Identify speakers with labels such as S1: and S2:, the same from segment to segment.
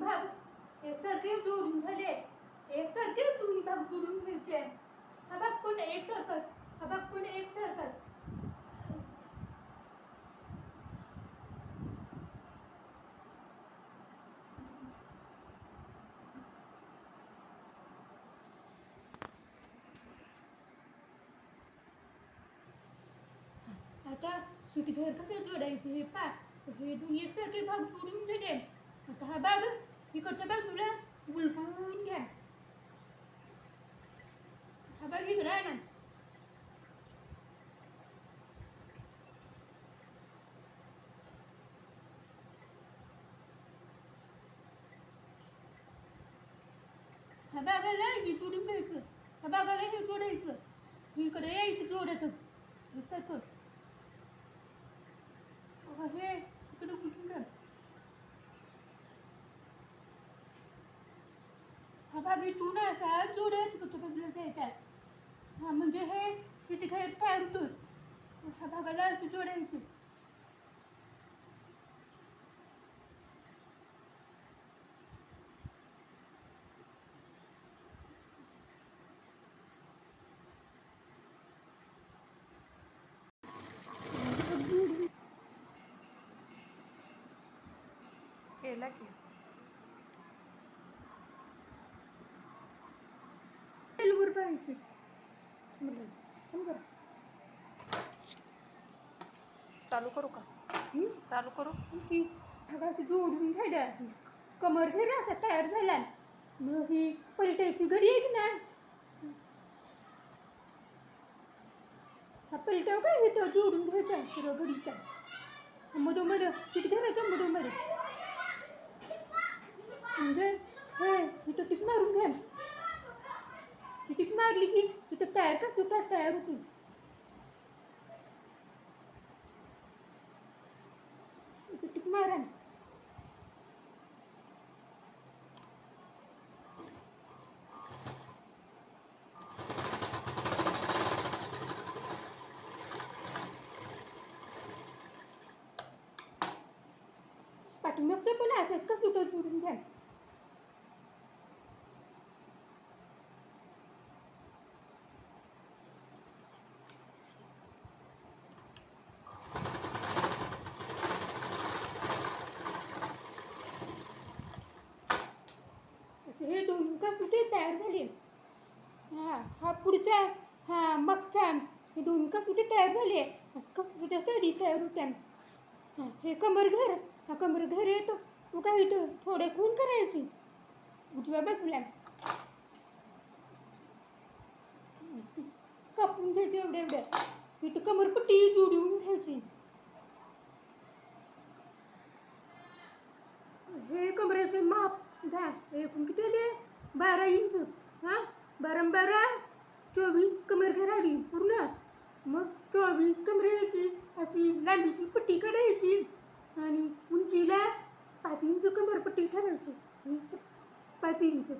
S1: भाग. एकसारखे जोडून झाले. एकसारखे दोन्ही भाग जोडून घ्यायचे. हा भाग पण एकसारखं? हा भाग पण एकसारखं? आता सुटी घर कसं जोडायचं. हे पा हे दोन एकसारखे भाग जोडून झाले. आता हा भाग इकडच्या बाजूला उलटून घ्या हा भाग इकडे आहे ना हा बागाला हे जोडून घ्यायचं हा बागाला हे जोडायचं इकडे यायचं जोडायचं एकसारखं अगं हे इकडे कुठून घ्या हा भाग इथून असा जोड्या कुठं बाजूला जायचा हा म्हणजे हे सिटी खायला तयार होतो ह्या भागाला असं जोडायचं
S2: केला की.
S1: बरं.
S2: चालू करू का?
S1: हं?
S2: चालू करू?
S1: ही असं जोडून झाल्या. कमर घरी असा तयार झाला. मग ही पलटायची घडी आहे की नाही? हा पलटाव काय इथं जोडून घ्यायचा सर्व घडीचा? मधोमध चिट घालायचं मधोमध. म्हणजे हे इथं टिक मारून घ्या लागली की इथं तयार का काय तयार होती टिक मारा पाठीमागचं पण असंच का सुटत उडून घ्या असे हे कुठे तयार झाली? हा हा पुढचा हा मागचा. हे दोन का सुटे तयार झाले? का साडी तयार होत्या? हे कमर घर हा कमर घर येतो तू. काय येतो थोडे खून करायची? उजव्या बाजूला. कापून घ्यायचे एवढ्या एवढ्या. इथं कमरपट्टी जोडून घ्यायची. हे कमरेचे माप. घ्या एकूण किती आले? बारा इंच. हा? बारा बारा चोवीस कमर घरावी पूर्ण. मग चोवीस कमरेची अशी लांबीची पट्टी काढायची आणि उंचीला पाच इंच कमरपट्टी ठेवायची. पाच इंच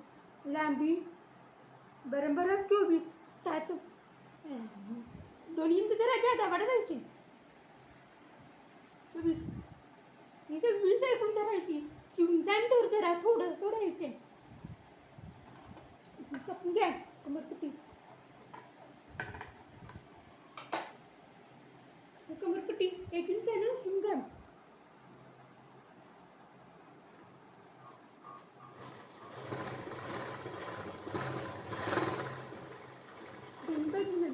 S1: लांबी बरं बरं चोवीस. त्यात दोन इंच जरा जादा वाढवायची. चोवीस. इथे वीस ऐकून धरायची. शिवून अंतर जरा थोडं सोडायचे. कापून घ्या कमरपट्टी कमरपट्टी एक इंचानं शिवून घ्या दोन बाजूला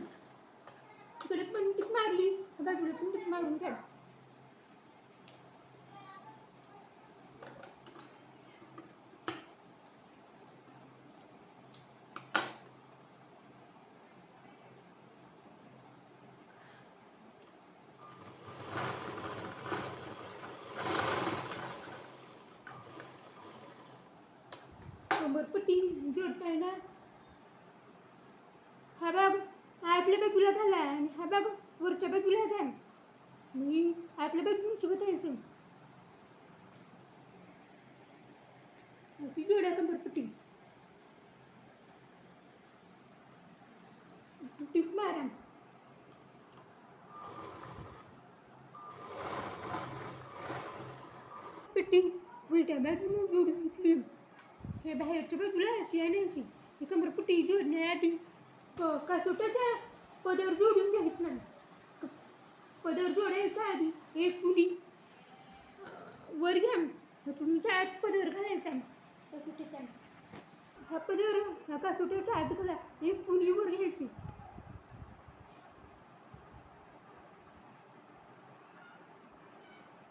S1: इकडे पण टिक मारली बाजूला पण टिक मारून घ्या कमरपट्टी जोडताय ना. हा भाग आपल्या बाजूला आहे आणि हा भाग वरच्या बाजूला घ्या मी आपल्या बाजून सोबत यायचं अशी जोड्या कमरपट्टी टिक मारा. पिट्टी उलट्या बाजूने जोडून घेतली हे बाहेरच्या बाजूला अशी न्यायची ही कमरपट्टी जोडण्याआधी क- पदर जोडून घ्यायचं नाही. पदर जोडायचा आधी. हे फुली वर घ्या. तुमच्या आत पदर घालायचा कसोट्याचा हा पदर हा कसोट्याच्या आत घाला. हे पुली वर घ्यायची.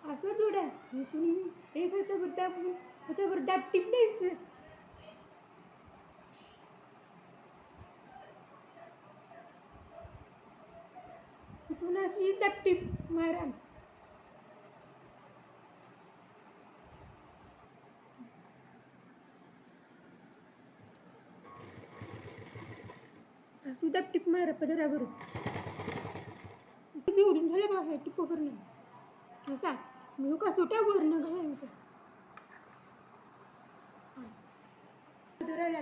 S1: असं जोड्या तुम्ही एक ह्याच्यावर दाबून ह्याच्यावर दाब टिप द्यायचं. इथून अशी दापटीप मारा अशी दापटीप मारा पदरावर. जोडून झालं बघा टिप करणं असा मी हो का सुट्या वरनं घालायचं पदराला.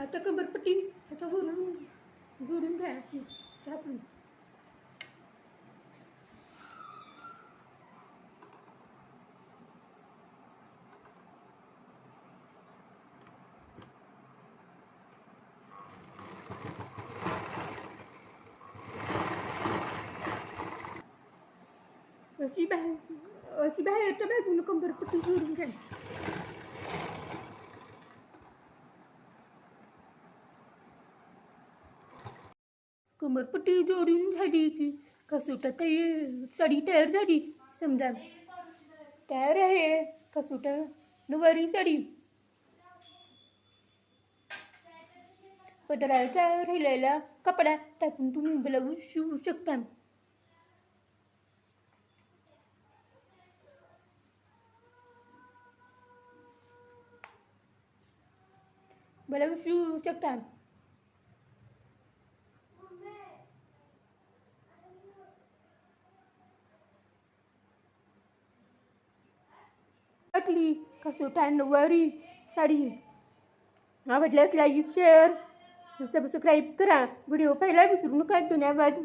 S1: आता कंबरपट्टी त्याच्यावरून जोडून घ्या अशी त्यातून अशी बाहेर अशी बाहेरच्या बाजूला कंबरपट्टी जोडून कमरपट्टी जोडून झाली की कसोटा तयार साडी तयार झाली समजा तयार आहे कसोटा नवारी साडी। पदराचा राहिलेला कपडा टाकून तुम्ही ब्लाऊज शिवू शकता। ब्लाऊज शिवू शकता। वाटली कसोटा नऊवारी साडी. आवडल्यास लाईक शेअर सबस्क्राईब करा. व्हिडिओ पाहायला विसरू नका धन्यवाद.